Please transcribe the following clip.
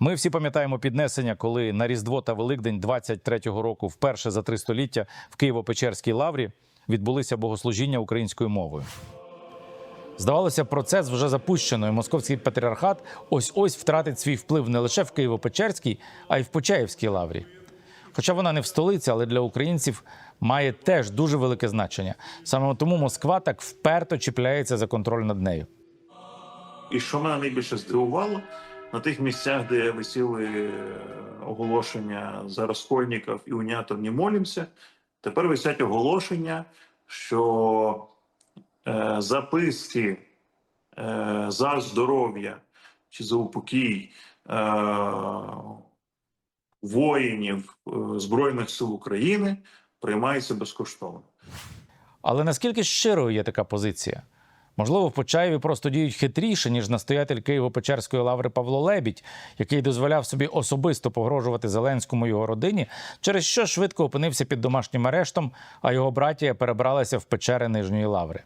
Ми всі пам'ятаємо піднесення, коли на Різдво та Великдень 23-го року, вперше за три століття, в Києво-Печерській лаврі відбулися богослужіння українською мовою. Здавалося, процес вже запущено, і московський патріархат ось ось втратить свій вплив не лише в Києво-Печерській, а й в Почаївській лаврі. Хоча вона не в столиці, але для українців має теж дуже велике значення. Саме тому Москва так вперто чіпляється за контроль над нею. І що мене найбільше здивувало, на тих місцях, де висіли е, оголошення за розкольників і унятов не молимося, тепер висять оголошення, що е, записки е, за здоров'я чи за упокій е, воїнів е, Збройних сил України приймаються безкоштовно. Але наскільки щирою є така позиція? Можливо, в Почаєві просто діють хитріше, ніж настоятель Києво-Печерської лаври Павло Лебідь, який дозволяв собі особисто погрожувати Зеленському його родині, через що швидко опинився під домашнім арештом, а його братія перебралася в печери Нижньої лаври.